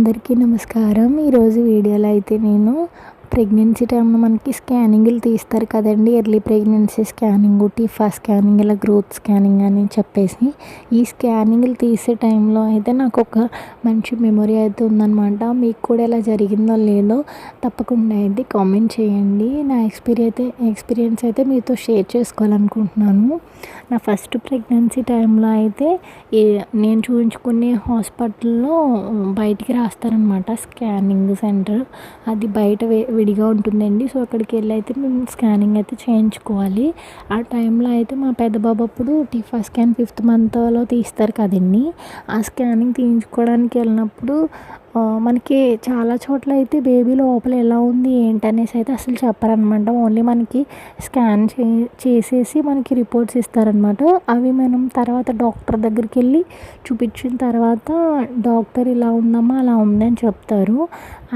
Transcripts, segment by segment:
అందరికీ నమస్కారం. ఈరోజు వీడియోలో అయితే నేను ప్రెగ్నెన్సీ టైంలో మనకి స్కానింగ్లు తీస్తారు కదండి. Early pregnancy scanning TIFFA scanning ఇలా గ్రోత్ స్కానింగ్ అని చెప్పేసి. ఈ స్కానింగ్లు తీసే టైంలో అయితే నాకు ఒక మంచి మెమొరీ అయితే ఉందన్నమాట. మీకు కూడా ఎలా జరిగిందో లేదో తప్పకుండా అయితే కామెంట్ చేయండి. నా ఎక్స్పీరియన్స్ అయితే ఎక్స్పీరియన్స్ అయితే మీతో షేర్ చేసుకోవాలనుకుంటున్నాను. నా ఫస్ట్ ప్రెగ్నెన్సీ టైంలో అయితే నేను చూపించుకునే హాస్పిటల్లో బయటికి రాస్తారనమాట స్కానింగ్ సెంటర్. అది బయట విడిగా ఉంటుందండి. సో అక్కడికి వెళ్ళి అయితే మేము స్కానింగ్ అయితే చేయించుకోవాలి. ఆ టైంలో అయితే మా పెద్ద బాబు అప్పుడు టీఫా స్కాన్ ఫిఫ్త్ మంత్లో తీస్తారు కదండి. ఆ స్కానింగ్ తీయించుకోవడానికి వెళ్ళినప్పుడు మనకి చాలా చోట్ల అయితే బేబీ లోపల ఎలా ఉంది ఏంటనేసి అయితే అసలు చెప్పరనమాట. ఓన్లీ మనకి స్కాన్ చే చేసేసి మనకి రిపోర్ట్స్ ఇస్తారనమాట. అవి మనం తర్వాత డాక్టర్ దగ్గరికి వెళ్ళి చూపించిన తర్వాత డాక్టర్ ఇలా ఉందమ్మా అలా ఉందని చెప్తారు.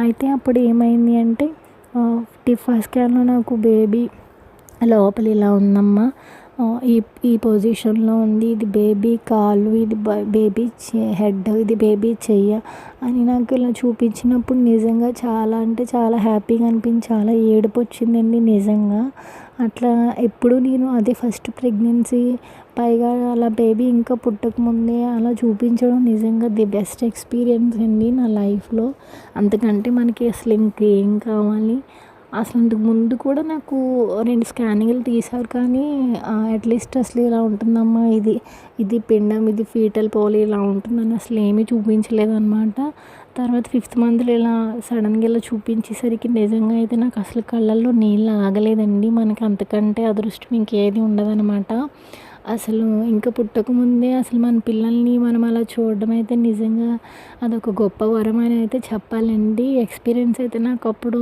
అయితే అప్పుడు ఏమైంది అంటే టిఫా స్కాన్లో నాకు బేబీ లోపల ఇలా ఉందమ్మా. ఈ ఈ పొజిషన్లో ఉంది. ఇది బేబీ కాలు ఇది బేబీ హెడ్ ఇది బేబీ చెయ్య అని నాకు ఇలా చూపించినప్పుడు నిజంగా చాలా అంటే చాలా హ్యాపీగా అనిపించి చాలా ఏడుపు వచ్చిందండి నిజంగా. అట్లా ఎప్పుడు నేను అదే ఫస్ట్ ప్రెగ్నెన్సీ పైగా అలా బేబీ ఇంకా పుట్టకముందే అలా చూపించడం నిజంగా ది బెస్ట్ ఎక్స్పీరియన్స్ అండి నా లైఫ్లో అంతకంటే మనకి అసలు ఇంకేం కావాలి? అసలు ఇంతకు ముందు కూడా నాకు రెండు స్కానింగ్లు తీశారు కానీ అట్లీస్ట్ అసలు ఇలా ఉంటుందమ్మా ఇది ఇది పిండం ఇది ఫీటల్ పోలి ఇలా ఉంటుందని అసలు ఏమీ చూపించలేదన్నమాట. తర్వాత ఫిఫ్త్ మంత్లో ఇలా సడన్గా ఇలా చూపించేసరికి నిజంగా అయితే నాకు అసలు కళ్ళల్లో నీళ్ళు ఆగలేదండి. మనకి అంతకంటే అదృష్టం ఇంకేది ఉండదనమాట అసలు ఇంకా పుట్టకముందే అసలు మన పిల్లల్ని మనం అలా చూడడం అయితే నిజంగా అదొక గొప్ప వరం అని అయితే చెప్పాలండి. ఎక్స్పీరియన్స్ అయితే నాకు అప్పుడు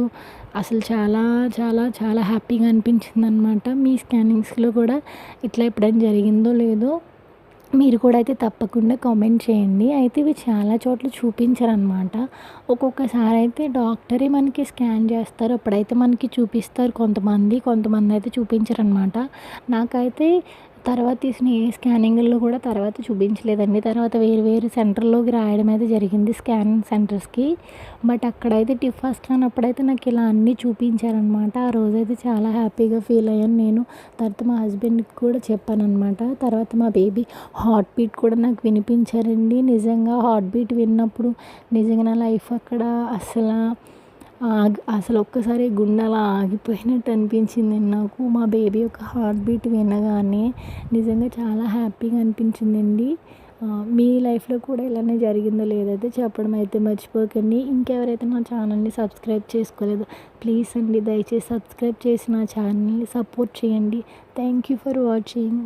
అసలు చాలా చాలా చాలా హ్యాపీగా అనిపించింది అనమాట మీ స్కానింగ్స్లో కూడా ఇట్లా ఎప్పుడైనా జరిగిందో లేదో మీరు కూడా అయితే తప్పకుండా కామెంట్ చేయండి. అయితే ఇవి చాలా చోట్ల చూపించారనమాట ఒక్కొక్కసారి అయితే డాక్టరే మనకి స్కాన్ చేస్తారు. అప్పుడైతే మనకి చూపిస్తారు. కొంతమంది కొంతమంది అయితే చూపించరనమాట నాకైతే తర్వాత తీసిన ఏ స్కానింగ్లో కూడా తర్వాత చూపించలేదండి. తర్వాత వేరు వేరు సెంటర్లోకి రాయడం అయితే జరిగింది స్కానింగ్ సెంటర్స్కి. బట్ అక్కడైతే టిఫా స్కాన్ అప్పుడైతే నాకు ఇలా అన్నీ చూపించారనమాట. ఆ రోజైతే చాలా హ్యాపీగా ఫీల్ అయ్యాను. నేను తర్వాత మా హస్బెండ్కి కూడా చెప్పానమాట తర్వాత మా బేబీ హార్ట్ బీట్ కూడా నాకు వినిపించారండి. నిజంగా హార్ట్ బీట్ విన్నప్పుడు నిజంగా నా లైఫ్ అక్కడ అసలు అసలు ఒక్కసారి గుండె అలా ఆగిపోయినట్టు అనిపించింది నాకు. మా బేబీ యొక్క హార్ట్ బీట్ వినగానే నిజంగా చాలా హ్యాపీగా అనిపించిందండి. మీ లైఫ్లో కూడా ఇలానే జరిగిందో లేదైతే చెప్పడం అయితే మర్చిపోకండి. ఇంకెవరైతే నా ఛానల్ని సబ్స్క్రైబ్ చేసుకోలేదు ప్లీజ్ అండి దయచేసి సబ్స్క్రైబ్ చేసి నా ఛానల్ని సపోర్ట్ చేయండి. Thank you for watching.